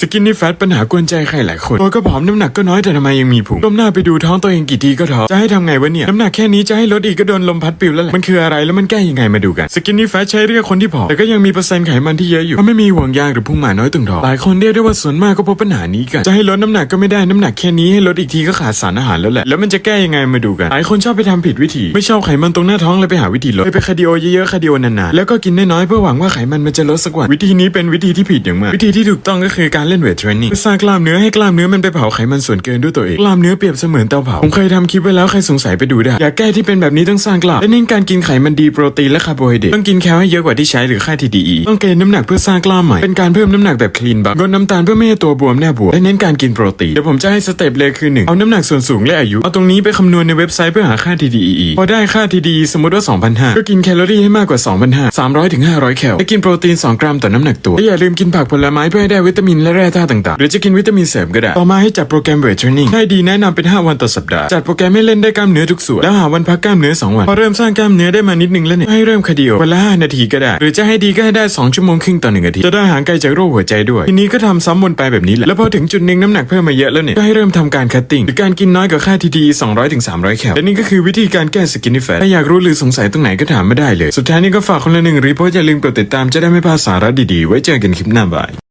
สกินนี่แฟตปัญหากวนใจใครหลายคนตัวก็ผอมน้ำหนักก็น้อยแต่ทำไมยังมีพุงก้มหน้าไปดูท้องตัวเองกี่ทีก็ท้อจะให้ทำไงวะเนี่ยน้ำหนักแค่นี้จะให้ลดอีกก็โดนลมพัดปิวแล้วแหละมันคืออะไรแล้วมันแก้ยังไงมาดูกันสกินนี่แฟตใช้เรียกคนที่ผอมแต่ก็ยังมีเปอร์เซ็นต์ไขมันที่เยอะอยู่เพราะไม่มีห่วงยางหรือพุงหมาน้อยตึงท้องหลายคนเรียกได้ว่าส่วนมากก็พบปัญหานี้กันจะให้ลดน้ำหนักก็ไม่ได้น้ำหนักแค่นี้ให้ลดอีกทีก็ขาดสารอาหารแล้วแหละแล้วมันจะแก้ยังไงมาดูกันหลายคนชอบไปทำผิดวิธี ไม่ชอบไขมันตรงหน้าท้องเลยไปหาวิธีลดไปคาร์ดิโอเยอะๆคาร์ดิโอนานๆแล้วก็กินน้อยๆเพื่อหวังว่าไขมันมันจะลดสักวันวิธีนี้เป็นวิธีที่ผิดอย่างมากวิธีที่ถูกต้องก็คือการเล่นเวทเทรนนิ่งสร้างกล้ามเนื้อให้กล้ามเนื้อมันไปเผาไขมันส่วนเกินด้วยตัวเองกล้ามเนื้อเปรียบเสมือนเตาเผาผมเคยทำคลิปไว้แล้วใครสงสัยไปดูได้อยากแก้ที่เป็นแบบนี้ต้องสร้างกล้ามและเน้นการกินไขมันดีโปรตีนและคาร์โบไฮเดรตต้องกินแคลให้เยอะกว่าที่ใช้หรือค่า TDE ต้องเกณฑ์น้ำหนักเพื่อสร้างกล้ามใหม่เป็นการเพิ่มน้ำหนักแบบคลีนบัฟลดน้ำตาลเพื่อไม่ให้ตัวบวมแน่บวมและเน้นการกินโปรตีนเดี๋ยวผมจะให้สเต็ปเลยคือหนึ่งเอาน้ำหนักส่วนสูงและอายุเอาตรงนี้ไปคำนวณในเว็บไซต์เพื่อหาค่า TDE พอได้ค่า TDE สมมติว่า2,500ก็กินแคลอรี่ให้มากกว่า 2,500 300ถึง500 แคลและกินโปรตีน 2 กรัมต่อน้ำหนักตัวและอย่าลืมกินผักผลไม้เพื่อให้ได้วิตามินและร่ธาตุต่างๆ หรือจะกินวิตามินเสริมก็ได้ ต่อมาให้จัดโปรแกรมเวทเทรนนิ่งให้ดีแนะนำเป็น 5 วันต่อสัปดาห์ จัดโปรแกรมให้เล่นได้กล้ามเนื้อทุกส่วน แล้วหาวันพักกล้ามเนื้อ 2 วัน พอเริ่มสร้างกล้ามเนื้อได้มานิดนึงแล้วเนี่ยให้เริ่มคาร์ดิโอวันละ 5 นาทีก็ได้ หรือจะให้ดีก็ให้ได้ 2 ชั่วโมงครึ่งต่อ1อาทิตย์จะได้ห่างไกลจากโรคหัวใจด้วย ทีนี้ก็ทำซ้ำวนไปแบบนี้แหละ แล้วพอถึงจุดหนึ่งน้ำหนักเพิ่มมาเยอะแล้วเนี่ยก็ให้เริ่มทำการคัตติ้งหรือการกินน้อยกว่าค่า TD 200ถึง300แคลและนี่ก็คือวิธีการแก้สกินนี่แฟถ้าอยากรู้หรือสงสัยตรงไหนก็ถามมาได้เลย สุดท้ายนี้ก็ฝากคนละหนึ่งรีพสต์ตอย่าลืมกดติดตามจะได้ไม่พลาดสาระดีๆ ไว้เจอกันคลิปหน้าบ่าย